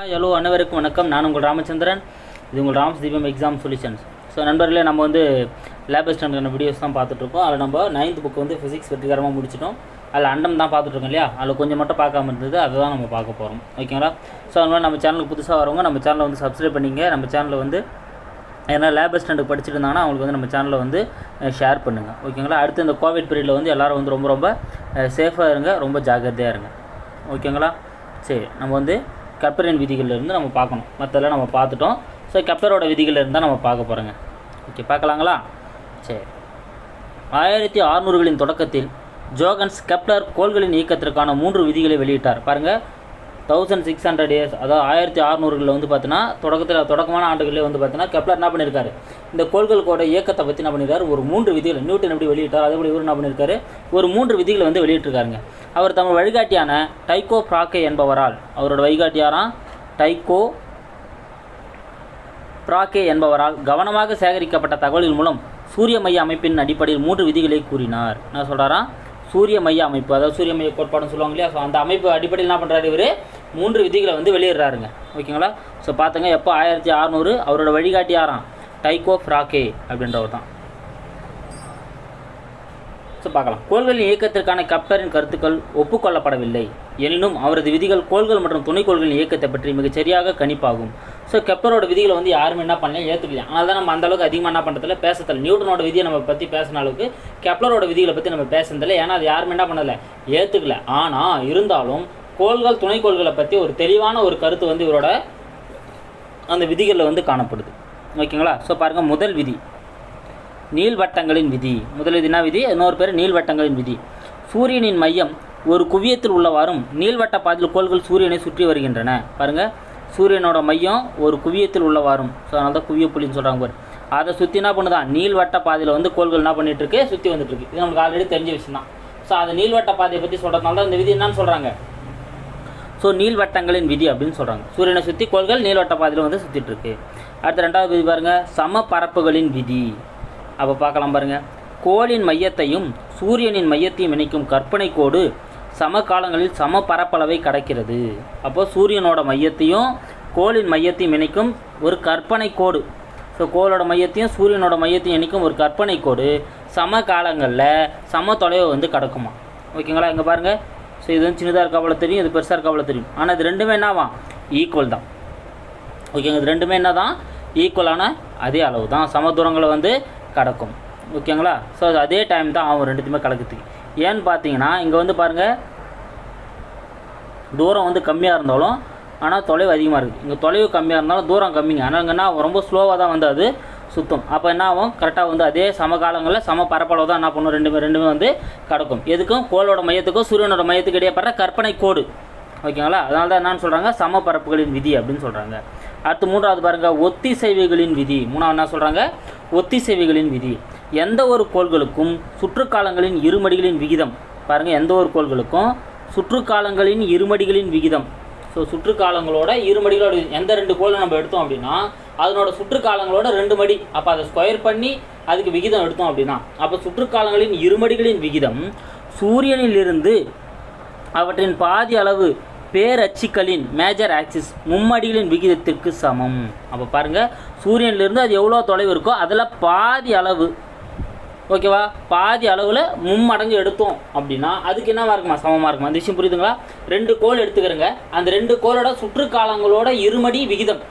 Hello அனைவருக்கும் வணக்கம். நான் உங்கள் ராமச்சந்திரன். இது உங்கள் ராம்ஸ் தீபம் எக்ஸாம் சொல்யூஷன்ஸ் ஸோ நண்பர்களே நம்ம வந்து லேப் ஸ்டாண்டர்டான வீடியோஸ் தான் பார்த்துட்ருக்கோம். அதில் நம்ம நைன்த் புக் வந்து ஃபிசிக்ஸ் வெற்றிகரமாக முடிச்சிட்டோம். அதில் அண்டம் தான் பார்த்துட்ருக்கோம் இல்லையா? அதில் கொஞ்சம் மட்டும் பார்க்காம இருந்தது. அதை தான் நம்ம பார்க்க போகிறோம் ஓகேங்களா ஸோ அதனால நம்ம சேனலுக்கு புதுசாக வரவங்க நம்ம சேனலை வந்து சப்ஸ்கிரைப் பண்ணிங்க. நம்ம சேனலில் வந்து ஏன்னா லேப் ஸ்டாண்டுக்கு படிச்சுட்டு இருந்தாங்கன்னா அவங்களுக்கு வந்து நம்ம சேனலில் வந்து ஷேர் பண்ணுங்கள் ஓகேங்களா அடுத்து இந்த கோவிட் பீரியடில் வந்து எல்லோரும் வந்து ரொம்ப ரொம்ப சேஃபாக இருங்க. ரொம்ப ஜாக்கிரதையாக இருங்க. ஓகேங்களா சரி நம்ம வந்து கெப்டரின் விதிகள்ல இருந்து நம்ம பார்க்கணும். மற்றெல்லாம் நம்ம பார்த்துட்டோம். ஸோ கெப்டரோட விதிகள்ல தான் நம்ம பார்க்க போகிறோங்க ஓகே பார்க்கலாங்களா? சரி. ஆயிரத்தி அறுநூறுகளின் தொடக்கத்தில் ஜோகன்ஸ் கெப்டர் கோள்களின் இயக்கத்திற்கான மூன்று விதிகளை வெளியிட்டார். பாருங்கள் தௌசண்ட் சிக்ஸ் ஹண்ட்ரட் இயர்ஸ் அதாவது ஆயிரத்தி அறநூறுகளில் வந்து பார்த்தீங்கன்னா தொடக்கத்தில் தொடக்கமான ஆண்டுகளில் வந்து பார்த்தீங்கன்னா கெப்லர் என்ன பண்ணியிருக்காரு இந்த கோள்களுக்கோட இயக்கத்தை பற்றி என்ன பண்ணியிருக்காரு ஒரு மூன்று விதிகளை நியூட்டன் எப்படி வெளியிட்டார் அதே போல் இவர் என்ன பண்ணியிருக்காரு ஒரு மூன்று விதிகளை வந்து வெளியிட்டிருக்காருங்க. அவர் தம் வழிகாட்டியான டைகோ பிராக்கே என்பவரால் அவரோட வழிகாட்டியாராம் டைகோ பிராக்கே என்பவரால் கவனமாக சேகரிக்கப்பட்ட தகவல்கள் மூலம் சூரிய மைய அமைப்பின் அடிப்படையில் மூன்று விதிகளை கூறினார். என்ன சொல்கிறாராம் சூரிய மைய அமைப்பு அதாவது சூரிய மைய கோட்பாடுன்னு சொல்லுவாங்க இல்லையா? ஸோ அந்த அமைப்பு அடிப்படையில் என்ன பண்ணுறாரு இவர்? மூன்று விதிகளை வந்து வெளியிடுறாருங்க. ஓகேங்களா? ஸோ பார்த்துங்க எப்போ ஆயிரத்தி அறநூறு? அவரோட வழிகாட்டி வழிகாட்டியாராம். டைகோ ஃப்ராக்கே அப்படின்றவர் தான் ஸோ பார்க்கலாம். கோள்களின் இயக்கத்திற்கான கப்ளரின் கருத்துக்கள் ஒப்புக்கொள்ளப்படவில்லை. எனினும் அவரது விதிகள் கோள்கள் மற்றும் துணைக்கோள்களின் இயக்கத்தை பற்றி மிகச் சரியாக கணிப்பாகும். ஸோ கெப்லரோட விதிகளை வந்து யாருமே என்ன பண்ணல ஏற்றுக்கலாம் ஆனால் தான் நம்ம அந்தளவுக்கு அதிகமாக என்ன பண்ணுறதில்ல பேசதில்ல நியூட்டனோட விதியை நம்ம பற்றி பேசின அளவுக்கு கெப்லரோட விதிகளை பற்றி நம்ம பேசுனதில்லை ஏன்னா அது யாருமே என்ன பண்ணலை ஏற்றுக்கல ஆனால் இருந்தாலும் கோள்கள் துணைக்கோள்களை பற்றி ஒரு தெளிவான ஒரு கருத்து வந்து இவரோட அந்த விதிகளில் வந்து காணப்படுது. ஓகேங்களா? ஸோ பாருங்கள் முதல் விதி. நீள்வட்டங்களின் விதி. முதல் விதினா விதி இன்னொரு பேர் நீள்வட்டங்களின் விதி. சூரியனின் மையம் ஒரு குவியத்தில் உள்ளவாறும் நீள்வட்ட பாதையில் கோள்கள் சூரியனை சுற்றி வருகின்றன. பாருங்கள் சூரியனோட மையம் ஒரு குவியத்தில் உள்ளவாறும். ஸோ அதனால தான் குவிய புள்ளின்னு சொல்கிறாங்க பாரு. அதை சுற்றி என்ன பண்ணுதான் நீள்வட்ட பாதையில் வந்து கோள்கள் என்ன பண்ணிட்டுருக்கு சுற்றி வந்துட்டுருக்கு இது நமக்கு ஆல்ரெடி தெரிஞ்ச விஷயம் தான் ஸோ அதை நீள்வட்ட பாதையை பற்றி சொல்கிறதுனால தான் இந்த விதி என்னன்னு சொல்கிறாங்க ஸோ நீள்வட்டங்களின் விதி அப்படின்னு சொல்கிறாங்க சூரியனை சுற்றி கோள்கள் நீள்வட்ட பாதையில் வந்து சுற்றிட்டு இருக்கு. அடுத்த ரெண்டாவது விதி பாருங்கள் சம பரப்புகளின் விதி. அப்போ பார்க்கலாம் பாருங்கள் கோளின் மையத்தையும் சூரியனின் மையத்தையும் இணைக்கும் கற்பனை கோடு சம காலங்களில் சம பரப்பளவை கடக்கிறது. அப்போ சூரியனோட மையத்தையும் கோளின் மையத்தையும் இணைக்கும் ஒரு கற்பனை கோடு ஸோ கோளோட மையத்தையும் சூரியனோட மையத்தையும் இணைக்கும் ஒரு கற்பனை கோடு சம காலங்களில் சம தொலைவை வந்து கடக்குமா ஓகேங்களா? இங்கே பாருங்கள் ஸோ இது வந்து சின்னதாக இருக்காவள தெரியும் இது பெருசாக இருக்காவள தெரியும். ஆனால் இது ரெண்டுமே என்னவாம்? ஈக்குவல் தான். ஓகேங்க இது ரெண்டுமே என்ன தான் ஈக்குவலான அதே அளவு தான். சம தூரங்களை வந்து கடக்கும். ஓகேங்களா? ஸோ அதே டைம் தான் ஆகும் ரெண்டுத்தையுமே கலக்குது. ஏன்னு பார்த்தீங்கன்னா இங்கே வந்து பாருங்கள் தூரம் வந்து கம்மியாக இருந்தாலும் ஆனால் தொலைவு அதிகமாக இருக்குது இங்கே தொலைவு கம்மியாக இருந்தாலும் தூரம் கம்மிங்க. ஆனால் இங்கன்னா ரொம்ப ஸ்லோவாக தான் வந்து அது சுத்தம். அப்போ என்ன ஆகும்? கரெக்டாக வந்து அதே சம காலங்களில் சம பரப்பளவு தான் என்ன பண்ணும்? ரெண்டுமே ரெண்டுமே வந்து கடக்கும். எதுக்கும்? கோளோட மையத்துக்கும் சூரியனோட மையத்துக்கு இடையப்படுற கற்பனை கோடு. ஓகேங்களா? அதனால தான் என்னன்னு சொல்கிறாங்க சம பரப்புகளின் விதி அப்படின்னு சொல்கிறாங்க அடுத்து மூன்றாவது பாருங்கள் ஒத்திசைவுகளின் விதி. மூணாவது என்ன சொல்கிறாங்க ஒத்திசைவுகளின் விதி. எந்த ஒரு கோள்களுக்கும் சுற்றுக்காலங்களின் இருமடிகளின் விகிதம். பாருங்கள் எந்த ஒரு கோள்களுக்கும் சுற்றுக்காலங்களின் இருமடிகளின் விகிதம். ஸோ சுற்றுக்காலங்களோட இருமடிகளோட எந்த ரெண்டு கோளை நம்ம எடுத்தோம் அப்படின்னா அதனோட சுற்றுக்காலங்களோட ரெண்டு மடி. அப்போ அதை ஸ்கொயர் பண்ணி அதுக்கு விகிதம் எடுத்தோம் அப்படின்னா அப்போ சுற்றுக்காலங்களின் இருமடிகளின் விகிதம் சூரியனிலிருந்து அவற்றின் பாதி அளவு பேரச்சுக்களின் மேஜர் ஆக்சிஸ் மும்மடிகளின் விகிதத்திற்கு சமம். அப்போ பாருங்கள் சூரியன்லேருந்து அது எவ்வளோ தொலைவு இருக்கோ அதில் பாதி அளவு ஓகேவா பாதி அளவில் மும்மடங்கு எடுத்தோம் அப்படின்னா அதுக்கு என்னவா இருக்குமா? சமமாக இருக்குமா? அந்த விஷயம் புரியுதுங்களா? ரெண்டு கோல் எடுத்துக்கிறேங்க. அந்த ரெண்டு கோலோட சுற்றுக்காலங்களோட இருமடி விகிதம்.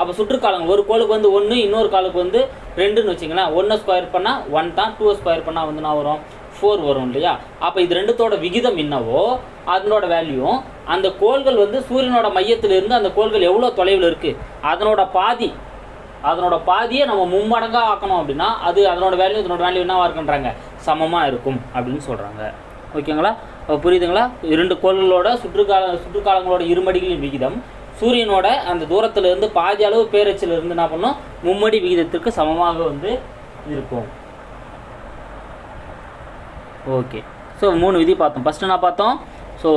அப்போ சுற்றுக்காலங்கள் ஒரு கோளுக்கு வந்து ஒன்று இன்னொரு காலுக்கு வந்து ரெண்டுன்னு வச்சிங்களேன் ஒன்றை ஸ்கொயர் பண்ணால் ஒன் தான் டூ ஸ்கொயர் பண்ணால் வந்து என்ன வரும்? ஃபோர் வரும் இல்லையா? அப்போ இது ரெண்டுத்தோட விகிதம் என்னவோ அதனோட வேல்யூவும் அந்த கோள்கள் வந்து சூரியனோட மையத்திலிருந்து அந்த கோள்கள் எவ்வளோ தொலைவில் இருக்குது அதனோட பாதி அதனோட பாதியை நம்ம மும்மடங்காக ஆக்கணும் அப்படின்னா அது அதனோட வேல்யூ இதனோட வேல்யூ என்னவாக இருக்குன்றாங்க? சமமாக இருக்கும் அப்படின்னு சொல்கிறாங்க ஓகேங்களா அப்போ புரியுதுங்களா? இரண்டு கோள்களோட சுற்றுக்கால சுற்றுக்காலங்களோட இருமடிகளின் விகிதம் சூரியனோட அந்த தூரத்திலிருந்து பாதி அளவு பேரச்சிலிருந்து என்ன பண்ணும்? மும்மடி விகிதத்திற்கு சமமாக வந்து இருக்கும். ஓகே. ஸோ மூணு விதி பார்த்தோம். ஃபஸ்ட்டு நான் பார்த்தோம்? ஸோ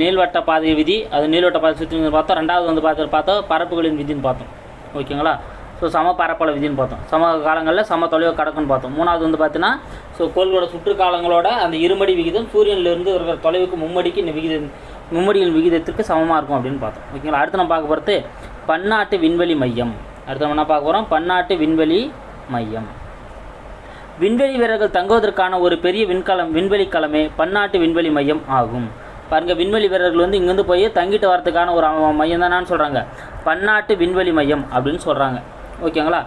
நீள்வட்ட பாதை விதி அது நீள்வட்ட பாதை சுற்றி பார்த்தோம். ரெண்டாவது வந்து பார்த்து பார்த்தோம் பரப்புகளின் விதின்னு பார்த்தோம். ஓகேங்களா? ஸோ சம பரப்பள விதின்னு பார்த்தோம். சம காலங்களில் சம தொலைவு கடக்குன்னு பார்த்தோம். மூணாவது வந்து பார்த்தீங்கன்னா ஸோ கோள்களோட சுற்றுக்காலங்களோட அந்த இருமடி விகிதம் சூரியனிலிருந்து இருக்கிற தொலைவுக்கு மும்மடிக்கு இந்த விகிதம் மும்மடியின் விகிதத்திற்கு சமமாக இருக்கும் அப்படின்னு பார்த்தோம். ஓகேங்களா? அடுத்து நம்ம பார்க்க போகிறது பன்னாட்டு விண்வெளி மையம். அடுத்து நம்ம என்ன பார்க்க போகிறோம் பன்னாட்டு விண்வெளி மையம். விண்வெளி வீரர்கள் தங்குவதற்கான ஒரு பெரிய விண்கலம் விண்வெளி களமே பன்னாட்டு விண்வெளி மையம் ஆகும். பாருங்க விண்வெளி வீரர்கள் வந்து இங்கேருந்து போய் தங்கிட்டு வரதுக்கான ஒரு மையம் தானான்னு சொல்கிறாங்க பன்னாட்டு விண்வெளி மையம் அப்படின்னு சொல்கிறாங்க ஓகேங்களா?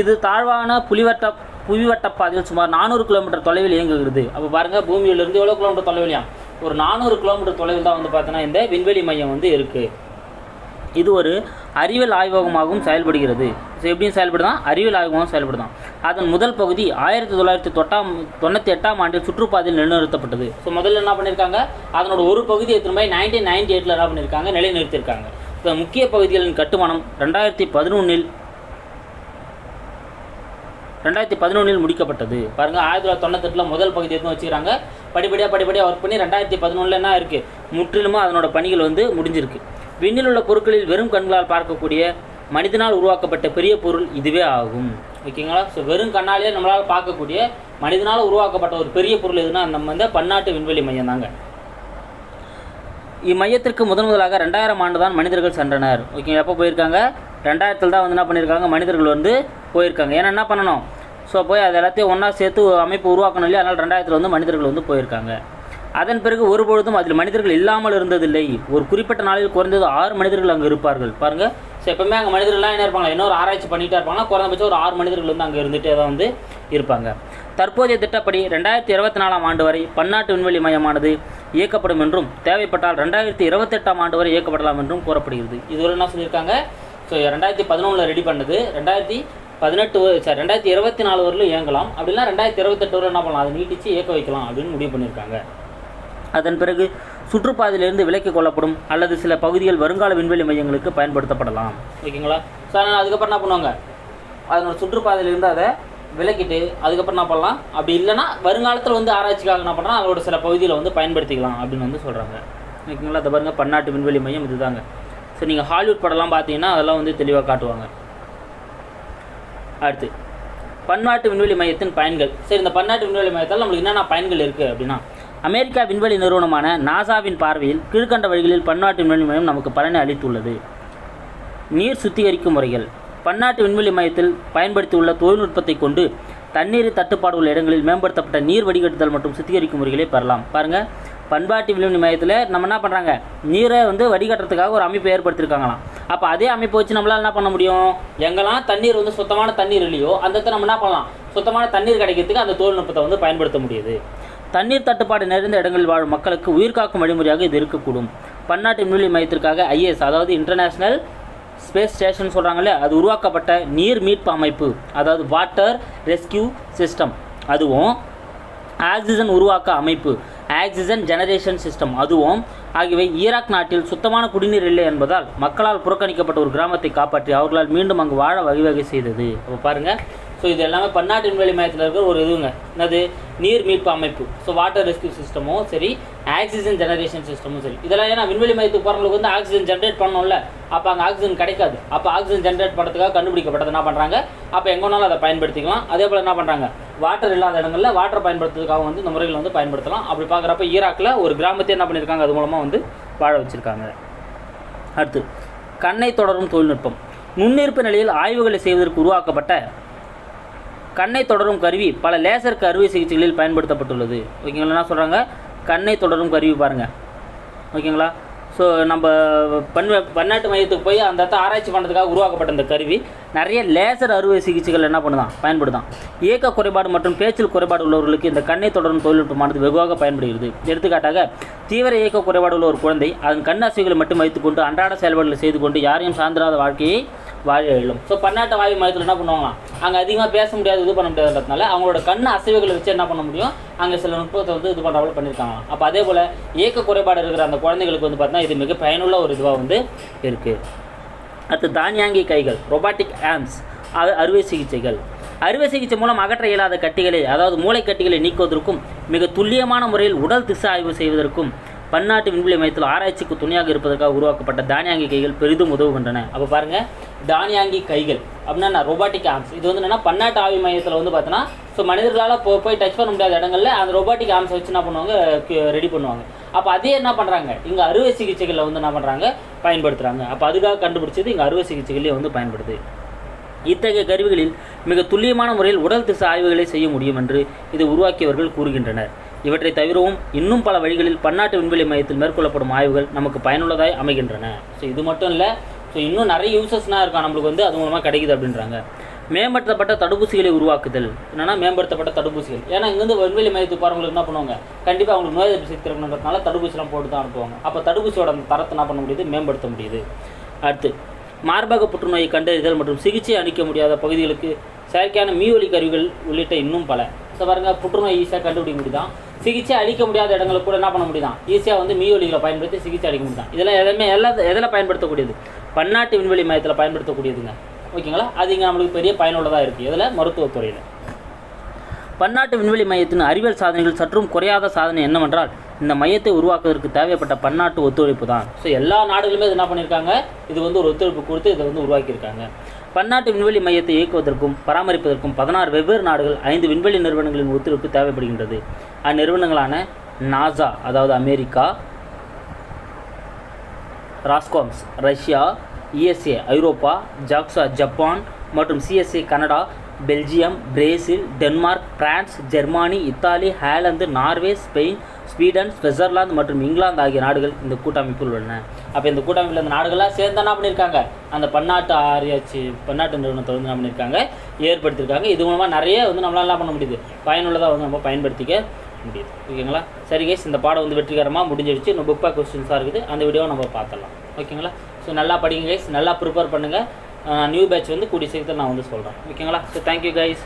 இது தாழ்வான புலிவட்ட புவிவட்ட பாதையில் சுமார் நானூறு கிலோமீட்டர் தொலைவில் இயங்குகிறது. அப்போ பாருங்கள் பூமியிலிருந்து எவ்வளோ கிலோமீட்டர் தொலைவிலையா? ஒரு நானூறு கிலோமீட்டர் தொலைவில் தான் வந்து பார்த்தோன்னா இந்த விண்வெளி மையம் வந்து இருக்குது இது ஒரு அறிவியல் ஆய்வகமாகவும் செயல்படுகிறது. எப்படியும் செயல்படுதான் அறிவியல் ஆய்வகமாகவும் செயல்படுதான். அதன் முதல் பகுதி ஆயிரத்தி தொள்ளாயிரத்தி தொட்டாம் தொண்ணூற்றி எட்டாம் ஆண்டில் சுற்றுப்பாதையில் நிலைநிறுத்தப்பட்டது. ஸோ முதல்ல என்ன பண்ணியிருக்காங்க அதனோட ஒரு பகுதியை திரும்ப நைன்டீன் நைன்டி எயிட்டில் என்ன பண்ணியிருக்காங்க நிலைநிறுத்தியிருக்காங்க ஸோ முக்கிய பகுதிகளின் கட்டுமானம் ரெண்டாயிரத்தி பதினொன்றில் ரெண்டாயிரத்தி பதினொன்றில் முடிக்கப்பட்டது. பாருங்கள் ஆயிரத்தி தொள்ளாயிரத்தி தொண்ணூத்தெட்டில் முதல் பகுதி எதுவும் வச்சுக்கிறாங்க. படிப்படியாக படிப்படியாக ஒர்க் பண்ணி ரெண்டாயிரத்தி பதினொன்றில் என்ன இருக்குது முற்றிலுமாக அதனோட பணிகள் வந்து முடிஞ்சிருக்கு. விண்ணில் உள்ள பொருட்களில் வெறும் கண்களால் பார்க்கக்கூடிய மனிதனால் உருவாக்கப்பட்ட பெரிய பொருள் இதுவே ஆகும். ஓகேங்களா? ஸோ வெறும் கண்ணாலே நம்மளால் பார்க்கக்கூடிய மனிதனால் உருவாக்கப்பட்ட ஒரு பெரிய பொருள் எதுனா நம்ம வந்து பன்னாட்டு விண்வெளி மையம் தாங்க. இம்மையத்திற்கு முதன் முதலாக ரெண்டாயிரம் ஆண்டு தான் மனிதர்கள் சென்றனர். ஓகே எப்போ போயிருக்காங்க? ரெண்டாயிரத்தில் தான் வந்து என்ன பண்ணியிருக்காங்க? மனிதர்கள் வந்து போயிருக்காங்க. ஏன்னா என்ன பண்ணணும்? ஸோ போய் அது எல்லாத்தையும் ஒன்றா சேர்த்து அமைப்பு உருவாக்கணும் இல்லையா? அதனால் ரெண்டாயிரத்தில் வந்து மனிதர்கள் வந்து போயிருக்காங்க. அதன் பிறகு ஒருபொழுதும் அதில் மனிதர்கள் இல்லாமல் இருந்ததில்லை. ஒரு குறிப்பிட்ட நாளில் குறைந்தது ஆறு மனிதர்கள் அங்கே இருப்பார்கள். பாருங்கள் ஸோ எப்பவுமே அங்கே மனிதர்கள்லாம் என்ன இருப்பாங்க? இன்னொரு ஆராய்ச்சி பண்ணிகிட்டே இருப்பாங்கன்னா குறைந்தபட்சம் ஒரு ஆறு மனிதர்கள் வந்து அங்கே இருந்துகிட்டே தான் வந்து இருப்பாங்க. தற்போதைய திட்டப்படி ரெண்டாயிரத்தி இருபத்தி நாலாம் ஆண்டு வரை பன்னாட்டு விண்வெளி மையமானது இயக்கப்படும் என்றும் தேவைப்பட்டால் ரெண்டாயிரத்தி இருபத்தெட்டாம் ஆண்டு வரை இயக்கப்படலாம் என்றும் கூறப்படுகிறது. இதுவரை என்ன சொல்லியிருக்காங்க? ஸோ ரெண்டாயிரத்தி பதினொன்றில் ரெடி பண்ணது. ரெண்டாயிரத்தி பதினெட்டு சார் ரெண்டாயிரத்தி இருபத்தி நாலு வரலும் இயங்கலாம். அப்படின்னா ரெண்டாயிரத்தி இருபத்தெட்டு வரை என்ன பண்ணலாம்? அதை நீட்டிச்சு இயக்க வைக்கலாம் அப்படின்னு முடிவு பண்ணியிருக்காங்க. அதன் பிறகு சுற்றுப்பாதையிலிருந்து விலக்கிக் கொள்ளப்படும் அல்லது சில பகுதிகள் வருங்கால விண்வெளி மையங்களுக்கு பயன்படுத்தப்படலாம். ஓகேங்களா? ஸோ அதனால் அதுக்கப்புறம் என்ன பண்ணுவாங்க? அதனோட சுற்றுப்பாதையிலிருந்து அதை விலக்கிட்டு அதுக்கப்புறம் என்ன பண்ணலாம்? அப்படி இல்லைன்னா வருங்காலத்தில் வந்து ஆராய்ச்சிக்காக என்ன பண்ணலாம்? அதோட சில பகுதியில் வந்து பயன்படுத்திக்கலாம் அப்படின்னு வந்து சொல்கிறாங்க ஓகேங்களா? அதை பாருங்கள் பன்னாட்டு விண்வெளி மையம் இதுதாங்க. ஸோ நீங்கள் ஹாலிவுட் படம்லாம் பார்த்தீங்கன்னா அதெல்லாம் வந்து தெளிவாக காட்டுவாங்க. அடுத்து பன்னாட்டு விண்வெளி மையத்தின் பயன்கள். சரி இந்த பன்னாட்டு விண்வெளி மையத்தால் நம்மளுக்கு என்னென்ன பயன்கள் இருக்குது அப்படின்னா அமெரிக்கா விண்வெளி நிறுவனமான நாசாவின் பார்வையில் கீழ்கண்ட வழிகளில் பன்னாட்டு விண்வெளி மையம் நமக்கு பலனை அளித்துள்ளது. நீர் சுத்திகரிக்கும் முறைகள். பன்னாட்டு விண்வெளி மையத்தில் பயன்படுத்தியுள்ள தொழில்நுட்பத்தை கொண்டு தண்ணீர் தட்டுப்பாடு உள்ள இடங்களில் மேம்படுத்தப்பட்ட நீர் வடிகட்டுதல் மற்றும் சுத்திகரிக்கும் முறைகளை பெறலாம். பாருங்கள் பண்பாட்டு விண்வெளி மையத்தில் நம்ம என்ன பண்ணுறாங்க நீரை வந்து வடிகட்டுறதுக்காக ஒரு அமைப்பு ஏற்படுத்தியிருக்காங்களாம் அப்போ அதே அமைப்பை வச்சு நம்மளால் என்ன பண்ண முடியும்? எங்கெல்லாம் தண்ணீர் வந்து சுத்தமான தண்ணீர் இல்லையோ அந்த இடத்துல நம்ம என்ன பண்ணலாம்? சுத்தமான தண்ணீர் கிடைக்கிறதுக்கு அந்த தொழில்நுட்பத்தை வந்து பயன்படுத்த முடியுது. தண்ணீர் தட்டுப்பாடு நிறைந்த இடங்களில் வாழும் மக்களுக்கு உயிர்காக்கும் வழிமுறையாக இது இருக்கக்கூடும். பன்னாட்டு விண்வெளி மையத்திற்காக ஐஎஸ் அதாவது இன்டர்நேஷ்னல் ஸ்பேஸ் ஸ்டேஷன் சொல்கிறாங்களே அது உருவாக்கப்பட்ட நீர் மீட்பு அமைப்பு அதாவது வாட்டர் ரெஸ்கியூ சிஸ்டம் அதுவும் ஆக்சிஜன் உருவாக்க அமைப்பு. ஆக்சிஜன் ஜெனரேஷன் சிஸ்டம் அதுவும். ஆகியவை ஈராக் நாட்டில் சுத்தமான குடிநீர் இல்லை என்பதால் மக்களால் புறக்கணிக்கப்பட்ட ஒரு கிராமத்தை காப்பாற்றி அவர்களால் மீண்டும் அங்கு வாழ வழிவகை செய்தது. அப்போ பாருங்கள் ஸோ இது எல்லாமே பன்னாட்டு விண்வெளி மையத்தில் இருக்கிற ஒரு இதுங்க. என்னது? நீர் மீட்பு அமைப்பு. ஸோ வாட்டர் ரெஸ்கியூ சிஸ்டமும் சரி ஆக்சிஜன் ஜெனரேஷன் சிஸ்டமும் சரி. இதெல்லாம் ஏன்னா விண்வெளி மையத்துக்கு போகிறவங்களுக்கு வந்து ஆக்சிஜன் ஜென்ரேட் பண்ணோம்ல அப்போ அங்கே ஆக்சிஜன் கிடைக்காது. அப்போ ஆக்சிஜன் ஜென்ரேட் பண்ணுறதுக்காக கண்டுபிடிக்கப்பட்டது என்ன பண்ணுறாங்க அப்போ எங்கே வேணாலும் அதை பயன்படுத்திக்கலாம். அதே போல் என்ன பண்ணுறாங்க வாட்டர் இல்லாத இடங்களில் வாட்டர் பயன்படுத்துறதுக்காக வந்து இந்த முறைகளை வந்து பயன்படுத்தலாம். அப்படி பார்க்குறப்ப ஈராக்கில் ஒரு கிராமத்தை என்ன பண்ணியிருக்காங்க? அது மூலமாக வந்து வாழ வச்சுருக்காங்க. அடுத்து கண்ணை தொடரும் தொழில்நுட்பம். நுண்ணிருப்பு நிலையில் ஆய்வுகளை செய்வதற்கு உருவாக்கப்பட்ட கண்ணை தொடரும் கருவி பல லேசர் அறுவை சிகிச்சைகளில் பயன்படுத்தப்பட்டுள்ளது. ஓகேங்களா? என்ன சொல்கிறாங்க கண்ணை தொடரும் கருவி பாருங்கள் ஓகேங்களா? ஸோ நம்ம பண் பன்னாட்டு மையத்துக்கு போய் அந்த இடத்த ஆராய்ச்சி பண்ணுறதுக்காக உருவாக்கப்பட்ட இந்த கருவி நிறைய லேசர் அறுவை சிகிச்சைகள் என்ன பண்ணுதான்? பயன்படுதான். இயக்க குறைபாடு மற்றும் பேச்சில் குறைபாடு உள்ளவர்களுக்கு இந்த கண்ணை தொடரும் தொழில்நுட்பமானது வெகுவாக பயன்படுகிறது. எடுத்துக்காட்டாக தீவிர இயக்க குறைபாடு உள்ள ஒரு குழந்தை அதன் கண் மட்டும் வைத்துக்கொண்டு அன்றாட செயல்பாடுகளை செய்து கொண்டு யாரையும் சார்ந்திராத வாழ்க்கையை வாழ எழும் ஸோ பன்னாட்டு வாயு மையத்தில் என்ன பண்ணுவாங்களாம்? அங்கே அதிகமாக பேச முடியாது இது பண்ண முடியாதுன்றதுனால அவங்களோட கண் அசைவுகளை வச்சு என்ன பண்ண முடியும்? அங்கே சில நுட்பத்தை வந்து இது பண்ணுறவங்க பண்ணியிருக்காங்க. அப்போ அதே போல் இயக்க குறைபாடு இருக்கிற அந்த குழந்தைகளுக்கு வந்து பார்த்தீங்கன்னா இது மிக பயனுள்ள ஒரு இதுவாக வந்து இருக்குது அடுத்து தானியாங்கி கைகள் ரொபாட்டிக் ஆம்ஸ் அது அறுவை சிகிச்சைகள். அறுவை சிகிச்சை மூலம் அகற்ற இயலாத கட்டிகளை அதாவது மூளைக்கட்டிகளை நீக்குவதற்கும் மிக துல்லியமான முறையில் உடல் திசை ஆய்வு செய்வதற்கும் பன்னாட்டு விண்வெளி மையத்தில் ஆராய்ச்சிக்கு துணையாக இருப்பதற்காக உருவாக்கப்பட்ட தானியாங்கி கைகள் பெரிதும் உதவுகின்றன. அப்போ பாருங்கள் தானியாங்கி கைகள் அப்படின்னா ரொபாட்டிக் ஆர்ம்ஸ் இது வந்து என்னன்னா பன்னாட்டு ஆவி மையத்தில் வந்து பார்த்தீங்கன்னா ஸோ மனிதர்களால் போ போய் டச் பண்ண முடியாத இடங்களில் அந்த ரொபாட்டிக் ஆர்ம்ஸ் வச்சு என்ன பண்ணுவாங்க? ரெடி பண்ணுவாங்க. அப்போ அதே என்ன பண்ணுறாங்க இங்கே அறுவை சிகிச்சைகளில் வந்து என்ன பண்ணுறாங்க பயன்படுத்துகிறாங்க அப்போ அதுக்காக கண்டுபிடிச்சது இங்கே அறுவை சிகிச்சைகளே வந்து பயன்படுது. இத்தகைய கருவிகளில் மிக துல்லியமான முறையில் உடல் திசை ஆய்வுகளை செய்ய முடியும் என்று இதை உருவாக்கியவர்கள் கூறுகின்றனர். இவற்றை தவிரவும் இன்னும் பல வழிகளில் பன்னாட்டு விண்வெளி மையத்தில் மேற்கொள்ளப்படும் ஆய்வுகள் நமக்கு பயனுள்ளதாய் அமைகின்றன. ஸோ இது மட்டும் இல்லை ஸோ இன்னும் நிறைய யூசஸ்லாம் இருக்கா நம்மளுக்கு வந்து அது மூலமாக கிடைக்குது அப்படின்றாங்க. மேம்படுத்தப்பட்ட தடுப்பூசிகளை உருவாக்குதல். என்னன்னா மேம்படுத்தப்பட்ட தடுப்பூசிகள். ஏன்னா இங்கேருந்து விண்வெளி மையத்துக்கு போகிறவங்களுக்கு என்ன பண்ணுவாங்க? கண்டிப்பாக அவங்களுக்கு நோய் எதிர்ப்பு சக்தி இருக்கணுன்றதுனால தடுப்பூசிலாம் போட்டு தான் அனுப்புவாங்க. அப்போ தடுப்பூசியோட அந்த தரத்தை என்ன பண்ண முடியுது? மேம்படுத்த முடியுது. அடுத்து மார்பக புற்றுநோயை கண்டறிதல் மற்றும் சிகிச்சை அளிக்க முடியாத பகுதிகளுக்கு செயற்கையான மீயொலி கருவிகள் உள்ளிட்ட இன்னும் பல. ஸோ பாருங்க புற்றுநோய் ஈஸியாக கண்டுபிடிக்க முடியுதான் சிகிச்சை அளிக்க முடியாத இடங்களுக்கு கூட என்ன பண்ண முடியுதான்? ஈஸியாக வந்து மீயொலிகளை பயன்படுத்தி சிகிச்சை அளிக்க முடியும் இதெல்லாம் எதுவுமே எல்லா எதில் பயன்படுத்தக்கூடியது? பன்னாட்டு விண்வெளி மையத்தில் பயன்படுத்தக்கூடியதுங்க. ஓகேங்களா? அது இங்கே நம்மளுக்கு பெரிய பயனுள்ளதாக இருக்குது இதில் மருத்துவத்துறையில் பன்னாட்டு விண்வெளி மையத்தின் அறிவியல் சாதனைகள் சற்றும் குறையாத சாதனை என்னவென்றால் இந்த மையத்தை உருவாக்குவதற்கு தேவைப்பட்ட பன்னாட்டு ஒத்துழைப்பு தான். ஸோ எல்லா நாடுகளுமே இது என்ன பண்ணியிருக்காங்க இது வந்து ஒரு ஒத்துழைப்பு கொடுத்து இதை வந்து உருவாக்கியிருக்காங்க. பன்னாட்டு விண்வெளி மையத்தை இயக்குவதற்கும் பராமரிப்பதற்கும் பதினாறு வெவ்வேறு நாடுகள் ஐந்து விண்வெளி நிறுவனங்களின் ஒத்துழைப்பு தேவைப்படுகின்றது. அந்நிறுவனங்களான நாசா அதாவது America Roscosmos Russia ESA Europe JAXA Japan மற்றும் CSA Canada Belgium Brazil Denmark France Germany Italy Holland Norway Spain Sweden Switzerland மற்றும் இங்கிலாந்து ஆகிய நாடுகள் இந்த கூட்டமைப்பில் உள்ளன. அப்போ இந்த கூட்டமைப்பில் இந்த நாடுகள்லாம் சேர்ந்து என்ன பண்ணியிருக்காங்க? அந்த பன்னாட்டு ஆராய்ச்சி பன்னாட்டு நிறுவனத்தை வந்து என்ன பண்ணியிருக்காங்க? ஏற்படுத்தியிருக்காங்க. இது மூலமாக நிறைய வந்து நம்மளால என்ன பண்ண முடியுது? பயனுள்ளதாக வந்து நம்ம பயன்படுத்திக்க முடியுது. ஓகேங்களா? சரி கைஸ் இந்த பாடம் வந்து வெற்றிகரமாக முடிஞ்சிடுச்சு இன்னும் புக் பேக் கொஸ்டின்ஸாக இருக்குது. அந்த வீடியோவை நம்ம பார்த்துடலாம். ஓகேங்களா? ஸோ நல்லா படிங்க கைஸ் நல்லா ப்ரிப்பேர் பண்ணுங்கள் நியூ பேட்ச் வந்து கூடிய சீக்கிரத்தில் நான் வந்து சொல்கிறேன் ஓகேங்களா ஸோ தேங்க்யூ கைஸ்